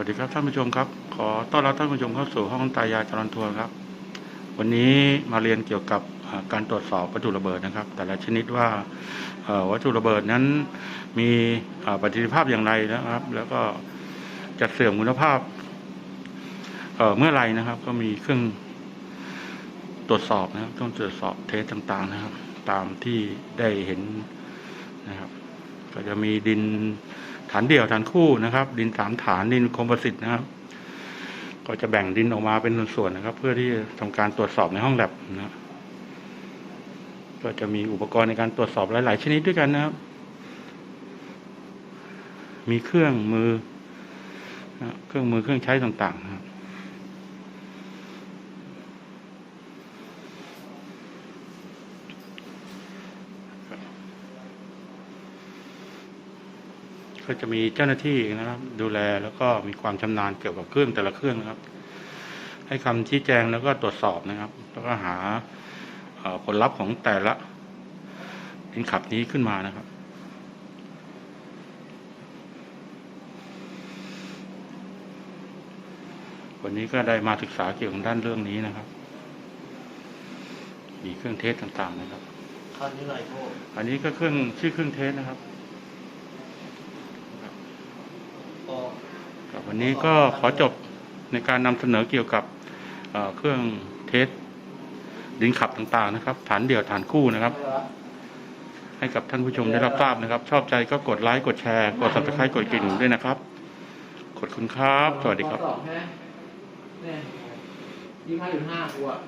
วัสดีครับท่านผู้ชมครับ ขอต้อนรับท่านผู้ชมเข้าสู่ห้องตายาจรันทัวร์ครับ วันนี้มาเรียนเกี่ยวกับการตรวจสอบวัตถุระเบิดนะครับ แต่ละชนิดว่าวัตถุระเบิดนั้นมีประสิทธิภาพอย่างไรนะครับ แล้วก็จะเสื่อมคุณภาพเเมื่อไหรนะครับ ก็มีเครื่องตรวจสอบนะครับต้องตรวจสอบเทสต่างๆนะครับ ตามที่ได้เห็นนะครับ ก็จะมีดินฐานเดี่ยวฐานคู่นะครับ ดินสามฐานดินคอมโพสิตนะครับ ก็จะแบ่งดินออกมาเป็นส่วนๆนะครับ เพื่อที่จะทำการตรวจสอบในห้องแลบนะครับก็จะมีอุปกรณ์ในการตรวจสอบหลาย ๆ ชนิดด้วยกันนะครับ มีเครื่องมือนะเครื่องมือเครื่องใช้ต่างๆนะครับ ก็จะมีเจ้าหน้าที่นะครับ ดูแลแล้วก็มีความชำนาญเกี่ยวกับเครื่องแต่ละเครื่องนะครับ ให้คำชี้แจงแล้วก็ตรวจสอบนะครับ แล้วก็หาเอ่อผลลัพธ์ของแต่ละดินขับนี้ขึ้นมานะครับวันนี้ก็ได้มาศึกษาเกี่ยวกับด้านเรื่องนี้นะครับ มีเครื่องเทสต่างๆนะครับคันนี้ไรโทษอันนี้ก็เครื่องชื่อเครื่องเทสนะครับ ก็ ครับวันนี้ก็ขอจบในการนำเสนอเกี่ยวกับเครื่องเทสดินขับต่างๆนะครับ ฐานเดี่ยวฐานคู่นะครับ ให้กับท่านผู้ชมได้รับทราบนะครับ ชอบใจก็กดไลค์กดแชร์กด subscribe กดกระดิ่งด้วยนะครับขอบคุณครับ สวัสดีครับสองใช่ไหมเนี่ยยี่ห้าจุดห้ากูอะ